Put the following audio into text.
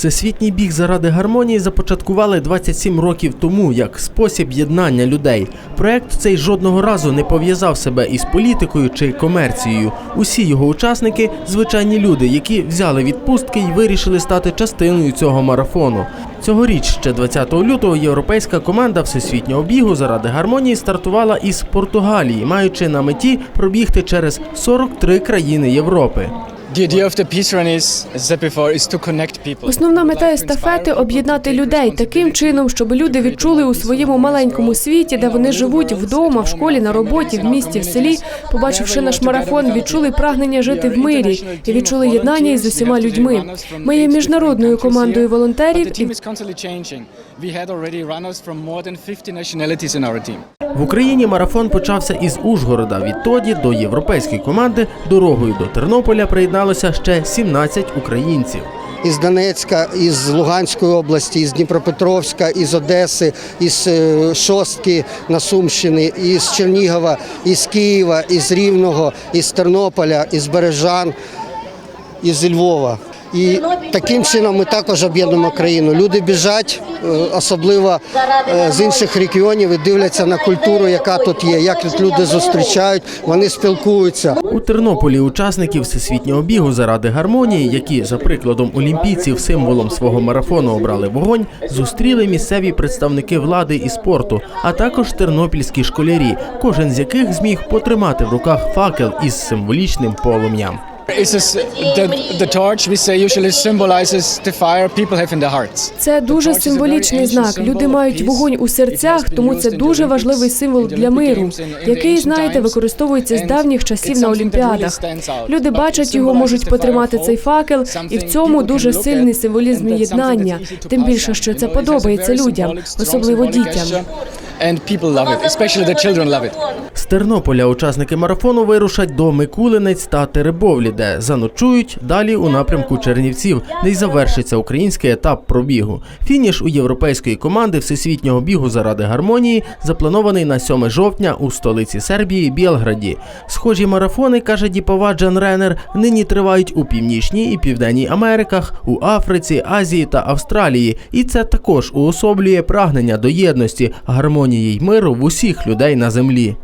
Всесвітній біг заради гармонії започаткували 27 років тому як спосіб єднання людей. Проект цей жодного разу не пов'язав себе із політикою чи комерцією. Усі його учасники звичайні люди, які взяли відпустки і вирішили стати частиною цього марафону. Цьогоріч, ще 20 лютого, європейська команда всесвітнього бігу заради гармонії стартувала із Португалії, маючи на меті пробігти через 43 країни Європи. Основна мета естафети об'єднати людей таким чином, щоб люди відчули у своєму маленькому світі, де вони живуть вдома, в школі, на роботі, в місті, в селі. Побачивши наш марафон, відчули прагнення жити в мирі і відчули єднання із усіма людьми. Ми є міжнародною командою волонтерів і team is constantly changing. We had already runners from more than 50 nationalities in our team. В Україні марафон почався із Ужгорода. Відтоді до європейської команди дорогою до Тернополя приєдналося ще 17 українців. із Донецька, із Луганської області, із Дніпропетровська, із Одеси, із е, Шостки на Сумщині, із Чернігова, із Києва, із Рівного, із Тернополя, із Бережан, із Львова. І таким чином ми також об'єднуємо країну. Люди біжать, е, особливо е, з інших регіонів, і дивляться на культуру, яка тут є, як люди зустрічають, вони спілкуються. У Тернополі учасників всесвітнього бігу заради гармонії, які за прикладом олімпійців символом свого марафону обрали вогонь, зустріли місцеві представники влади і спорту, а також тернопільські школярі, кожен з яких зміг потримати в руках факел із символічним полум'ям. It's just the, the torch we say usually symbolizes the fire people have in their hearts. це дуже символічний знак. Люди мають вогонь у серцях, тому це дуже важливий символ для миру, який, знаєте, використовується з давніх часів на олімпіадах. Люди бачать його, можуть потримати цей факел, і в цьому дуже сильний символізм єднання. Тим більше, що це подобається людям, особливо дітям. And people love it, especially the children love it. З Тернополя учасники марафону вирушать до Микулинець та Теребовлі, де заночують далі у напрямку Чернівців, де й завершиться український етап пробігу. Фініш у європейської команди всесвітнього бігу заради гармонії запланований на 7 жовтня у столиці Сербії Білграді. Схожі марафони, каже Діпова Джан Ренер, нині тривають у північній і південній Америках, у Африці, Азії та Австралії. І це також уособлює прагнення до єдності, гармонії й миру в усіх людей на землі.